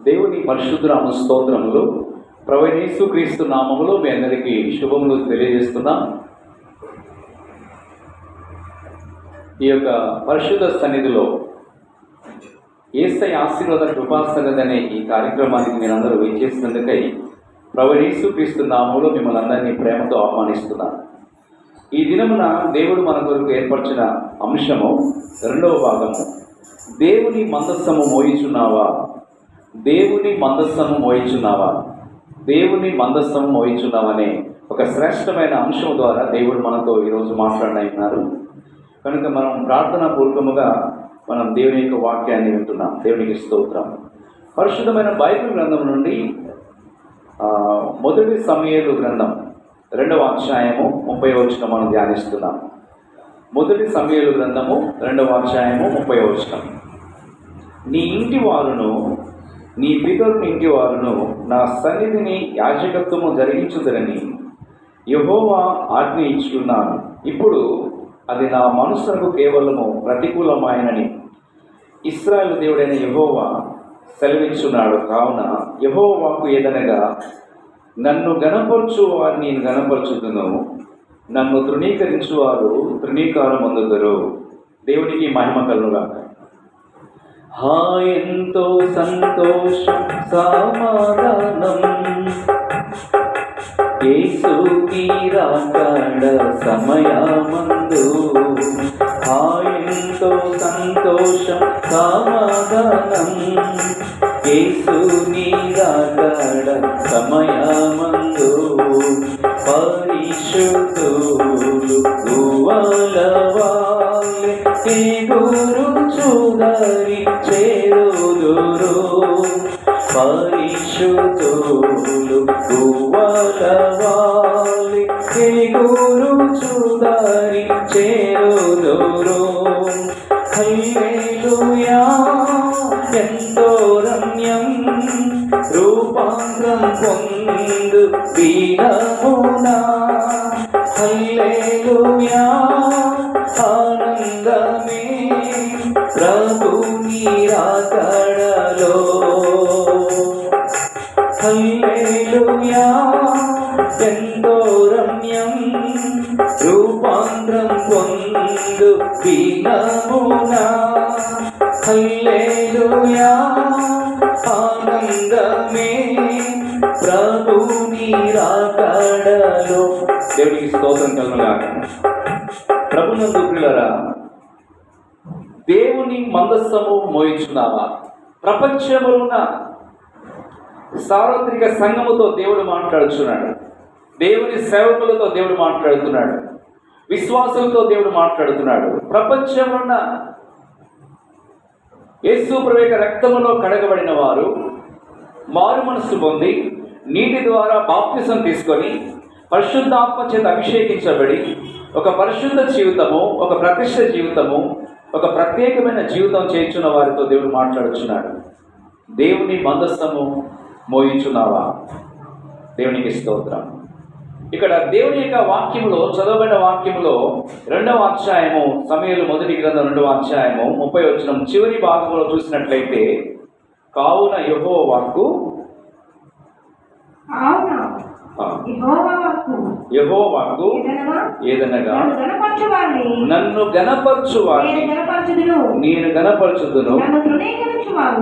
దేవుని పరిశుద్ధరామ స్తోత్రములు ప్రవణేశు క్రీస్తు నామములు మీ అందరికీ శుభములు తెలియజేస్తున్నాం. ఈ యొక్క పరిశుద్ధ సన్నిధిలో ఏసై ఆశీర్వాద కృపాసన్నిధి అనే ఈ కార్యక్రమానికి మీరందరూ విచ్చేసినందుకై ప్రవణేశు క్రీస్తు నామములు మిమ్మల్ని అందరినీ ప్రేమతో ఆహ్వానిస్తున్నాను ఈ దినమున దేవుడు మన కొరకు ఏర్పరిచిన అంశము రెండవ భాగము. దేవుని మందస్సము మోయిచున్నావా? దేవుని మందస్సము మోయిచున్నావా దేవుని మందస్సము మోయిచున్నావనే ఒక శ్రేష్టమైన అంశం ద్వారా దేవుడు మనతో ఈరోజు మాట్లాడనన్నారు కనుక మనం ప్రార్థనా పూర్వకముగా మనం దేవుని యొక్క వాక్యాన్ని వింటున్నాం. దేవునికి స్తోత్రం. పరిశుద్ధమైన బైబిల్ గ్రంథం నుండి మొదటి సమయలు గ్రంథం రెండవ అధ్యాయము ముప్పై వచ్చిన మనం ధ్యానిస్తున్నాం. మొదటి సమయలు గ్రంథము రెండవ అధ్యాయము ముప్పై వచ్చిన నీ ఇంటి వారును నీ పితరుని ఇంటి వారును నా సన్నిధిని యాజకత్వము జరిగించుదరని యహోవా ఆజ్ఞ ఇచ్చున్నాను ఇప్పుడు అది నా మనసుకు కేవలము ప్రతికూలమాయనని ఇస్రాయల్ దేవుడైన యహోవా సెలవించున్నాడు కావున యహోవాకు ఏదనగా నన్ను గణపరచు వారిని నేను గణపరచుదును నన్ను తృణీకరించు వారు తృణీకారం పొందుతారు దేవునికి మహిమ కలుగాక ఎంతో సంతోషం సమాధానం. యేసుకి రాకడ సమయమందు. ఎంతో సంతోషం సమాధానం. యేసుని రాకడ సమయమందు. పరిశుద్ధులు గువలవాలి గురు చూదరి పరిశుద్ధులు గువల వాళ్ళే గురు చూదరి చేరుదురు హల్లెలూయా. ఎంతో రమ్యం. రూపాంగం పొందు వీరమునా. హల్లెలూయా. రూపాంతరం పొందు వీరమునా హల్లెలూయా ఆనందమే. ప్రభుని రాకడలో. దేవుడికి స్తోత్రం కలుగుగాక ప్రభునందు ప్రియులరా దేవుని మందస్సము మోయించున్నావా ప్రపంచంలో ఉన్న సార్వత్రిక సంఘముతో దేవుడు మాట్లాడుచున్నాడు. దేవుని సేవకులతో దేవుడు మాట్లాడుతున్నాడు. విశ్వాసులతో దేవుడు మాట్లాడుతున్నాడు. ప్రపంచమున్న యేసు ప్రవేక రక్తములో కడగబడిన వారు మారు మనస్సు పొంది నీటి ద్వారా బాప్తిసం తీసుకొని పరిశుద్ధాత్మ చేత అభిషేకించబడి ఒక పరిశుద్ధ జీవితము ఒక ప్రతిష్ట జీవితము ఒక ప్రత్యేకమైన జీవితం చేయించున్న వారితో దేవుడు మాట్లాడుచున్నాడు. దేవుని మందస్తము మోయించున్నావా దేవునికి స్తోత్రం. ఇక్కడ దేవుని యొక్క వాక్యములో చదవబడిన వాక్యములో రెండవ అధ్యాయము సమయంలో మొదటి గ్రంథం రెండవ అధ్యాయము ముప్పై వచ్చిన చివరి భాగంలో చూసినట్లయితే కావున యహో వాక్కు అవునా. ఆ, యెహోవా వాక్కు యహో వాక్కు ఏదనగా నన్ను గణపరచు నేను గణపరచుదును. నేను గణపరచుదును.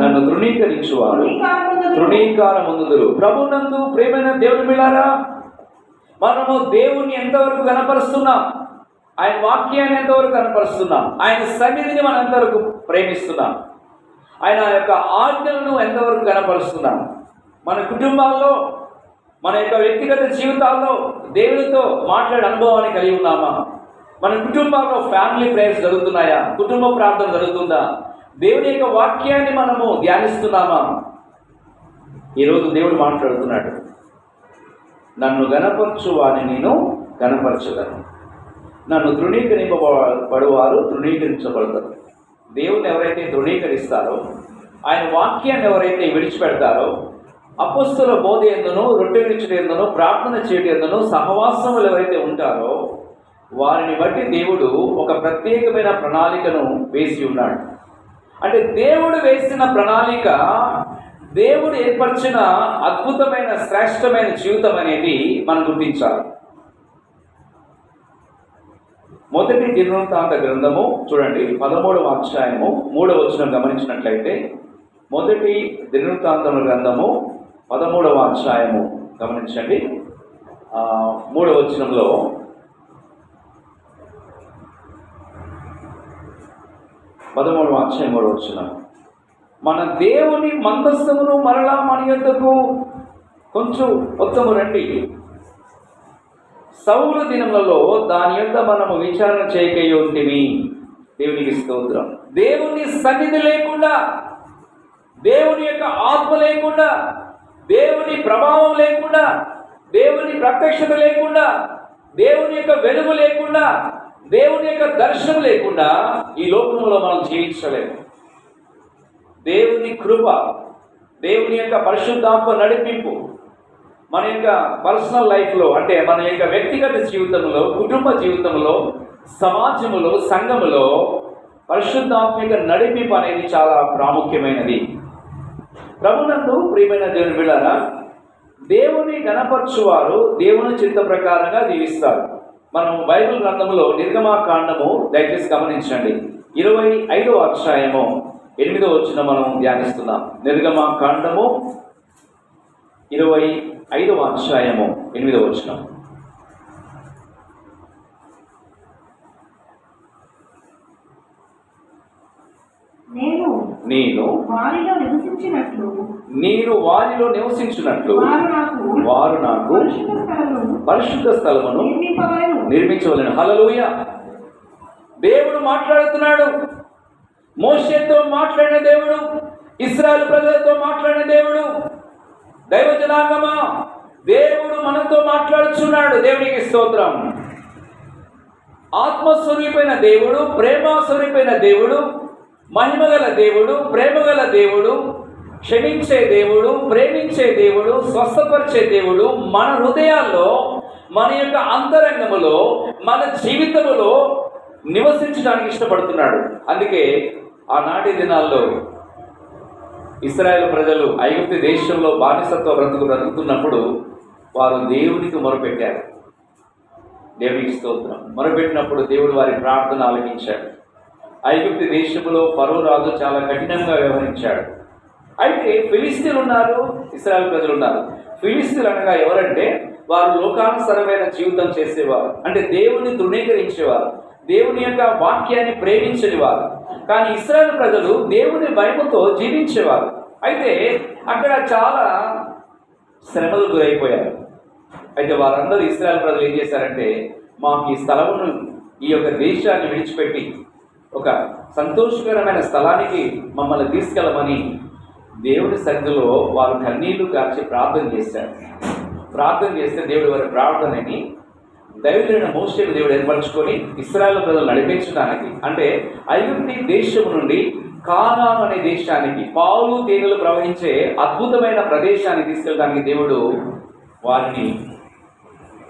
నన్ను తృణీకారముందుదురు. తృణీకారం పొందుదురు ప్రభునందు ప్రేమైన దేవుని మిలారా మనము దేవుణ్ణి ఎంతవరకు కనపరుస్తున్నాం ఆయన వాక్యాన్ని ఎంతవరకు కనపరుస్తున్నాం ఆయన సన్నిధిని మనం ఎంతవరకు ప్రేమిస్తున్నాం? ఆయన యొక్క ఆజ్ఞలను ఎంతవరకు కనపరుస్తున్నాం మన కుటుంబాల్లో మన యొక్క వ్యక్తిగత జీవితాల్లో దేవునితో మాట్లాడే అనుభవాన్ని కలిగి ఉన్నామా? మన కుటుంబాల్లో ఫ్యామిలీ ప్రేయర్స్ జరుగుతున్నాయా? కుటుంబ ప్రార్థన జరుగుతుందా? దేవుని యొక్క వాక్యాన్ని మనము ధ్యానిస్తున్నామా? ఈరోజు దేవుడు మాట్లాడుతున్నాడు. నన్ను గనపరచు వారిని నేను గనపరచగలను నన్ను తృణీకరింపబడువారు తృణీకరించబడతారు. దేవుని ఎవరైతే తృణీకరిస్తారో ఆయన వాక్యాన్ని ఎవరైతే విడిచిపెడతారో అపస్తుల బోధ ఎందునో రొట్టె విడిచుట ప్రార్థన చేయడం సహవాసములు ఎవరైతే ఉంటారో వారిని బట్టి దేవుడు ఒక ప్రత్యేకమైన ప్రణాళికను వేసి ఉన్నాడు. అంటే దేవుడు వేసిన ప్రణాళిక దేవుడు ఏర్పరిచిన అద్భుతమైన శ్రేష్టమైన జీవితం అనేది మనం గుర్తించాలి. మొదటి దినవృత్తాంత గ్రంథము చూడండి పదమూడవ అధ్యాయము మూడవ వచనం గమనించినట్లయితే మొదటి దినవృత్తాంతముల గ్రంథము పదమూడవ అధ్యాయము గమనించండి. మూడవ వచనంలో పదమూడవ అధ్యాయం మూడవ వచనం. మన దేవుని మందస్థమును మరలా మన యొద్దకు కొంచెం మొత్తము రండి. సౌలు దినములలో దాని యొక్క మనము విచారణ చేయకయ్య ఉంటిమి. దేవునికి స్తోత్రం. దేవుని సన్నిధి లేకుండా దేవుని యొక్క ఆత్మ లేకుండా దేవుని ప్రభావం లేకుండా దేవుని ప్రత్యక్షత లేకుండా దేవుని యొక్క వెలుగు లేకుండా దేవుని యొక్క దర్శనం లేకుండా ఈ లోకంలో మనం జీవించలేము. దేవుని కృప దేవుని యొక్క పరిశుద్ధాత్మ నడిపింపు మన యొక్క పర్సనల్ లైఫ్లో అంటే మన యొక్క వ్యక్తిగత జీవితంలో కుటుంబ జీవితంలో సమాజములో సంఘములో పరిశుద్ధాత్మిక నడిపింపు అనేది చాలా ప్రాముఖ్యమైనది. ప్రభునందు ప్రియమైన దేవుని బిళ్ళారా దేవుని గణపరచువారు దేవుని చిత్త ప్రకారంగా జీవిస్తారు. మనం బైబిల్ గ్రంథంలో నిర్గమాకాండము దయచేసి గమనించండి. ఇరవై ఐదవ అధ్యాయము. ఎనిమిదో వచ్చిన మనం ధ్యానిస్తున్నాం. నిర్గమాకాండము ఇరవై ఐదవ అధ్యాయము ఎనిమిదవ వచనం. నేను నేను వారిలో నివసించినట్లు. నేను వారిలో నివసించినట్లు. వారు నాకు పరిశుద్ధ స్థలమును నిర్మించవలను. హలలుయ దేవుడు మాట్లాడుతున్నాడు. మోషేతో మాట్లాడిన దేవుడు ఇస్రాయల్ ప్రజలతో మాట్లాడిన దేవుడు దైవజనాంగమా? దేవుడు మనతో మాట్లాడుచున్నాడు. దేవునికి స్తోత్రం. ఆత్మస్వరూపైన దేవుడు ప్రేమస్వరూపైన దేవుడు మహిమగల దేవుడు ప్రేమగల దేవుడు క్షమించే దేవుడు ప్రేమించే దేవుడు స్వస్థపరిచే దేవుడు మన హృదయాల్లో మన యొక్క అంతరంగములో మన జీవితములో నివసించడానికి ఇష్టపడుతున్నాడు. అందుకే ఆనాటి దినాల్లో ఇస్రాయేల్ ప్రజలు ఐగుప్తి దేశంలో బానిసత్వ బ్రతుకు బ్రతుకుతున్నప్పుడు వారు దేవునికి మొరపెట్టారు. దేవునికి స్తోత్రం. మొరపెట్టినప్పుడు దేవుడు వారి ప్రార్థన ఆలకించాడు. ఐగుప్తి దేశంలో ఫరో రాజు చాలా కఠినంగా వ్యవహరించాడు. అయితే ఫిలిస్తీన్లు ఉన్నారు ఇస్రాయల్ ప్రజలు ఉన్నారు. ఫిలిస్తీన్లు అనగా ఎవరంటే వారు లోకానుసరమైన జీవితం చేసేవారు. అంటే దేవుని తృణీకరించేవారు. దేవుని యొక్క వాక్యాన్ని ప్రేమించని వారు కానీ ఇస్రాయల్ ప్రజలు దేవుని భయముతో జీవించేవారు. అయితే అక్కడ చాలా శ్రమలు గురైపోయారు. అయితే వారందరూ ఇస్రాయల్ ప్రజలు ఏం చేశారంటే మాకు ఈ స్థలమును ఈ యొక్క దేశాన్ని విడిచిపెట్టి ఒక సంతోషకరమైన స్థలానికి మమ్మల్ని తీసుకెళ్ళమని దేవుని సన్నిధిలో వారు కన్నీళ్ళు కార్చి ప్రార్థన చేశారు. ప్రార్థన చేస్తే దేవుడు వారి ప్రార్థనని దైవజైన మోసేను దేవుడు ఏర్పరచుకొని ఇస్రాయల్ ప్రజలు నడిపించడానికి అంటే ఐగుప్తి దేశం నుండి కానాను అనే దేశానికి పాలు తేనెలు ప్రవహించే అద్భుతమైన ప్రదేశాన్ని తీసుకెళ్ళడానికి దేవుడు వారిని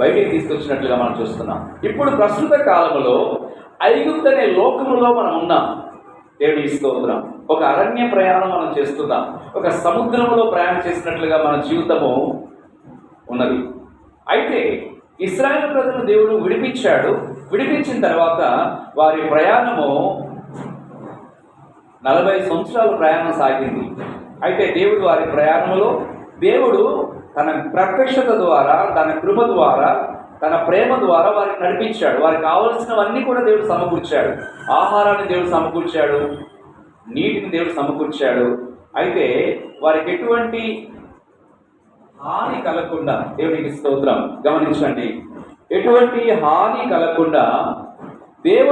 బయటికి తీసుకొచ్చినట్లుగా మనం చూస్తున్నాం. ఇప్పుడు ప్రస్తుత కాలంలో ఐగుప్తు అనే లోకంలో మనం ఉన్నాం. దేవుడి స్తోత్రం. ఒక అరణ్య ప్రయాణం మనం చేస్తున్నాం. ఒక సముద్రంలో ప్రయాణం చేసినట్లుగా మన జీవితము ఉన్నది. అయితే ఇస్రాయల్ ప్రజలను దేవుడు విడిపించాడు. విడిపించిన తర్వాత వారి ప్రయాణము నలభై సంవత్సరాలు ప్రయాణం సాగింది. అయితే దేవుడు వారి ప్రయాణంలో దేవుడు తన ప్రత్యక్షత ద్వారా తన కృప ద్వారా తన ప్రేమ ద్వారా వారికి నడిపించాడు. వారికి కావలసినవన్నీ కూడా దేవుడు సమకూర్చాడు. ఆహారాన్ని దేవుడు సమకూర్చాడు. నీటిని దేవుడు సమకూర్చాడు. అయితే వారికి ఎటువంటి హాని కలగకుండా దేవునికి స్తోత్రం గమనించండి. ఎటువంటి హాని కలగకుండా దేవుడు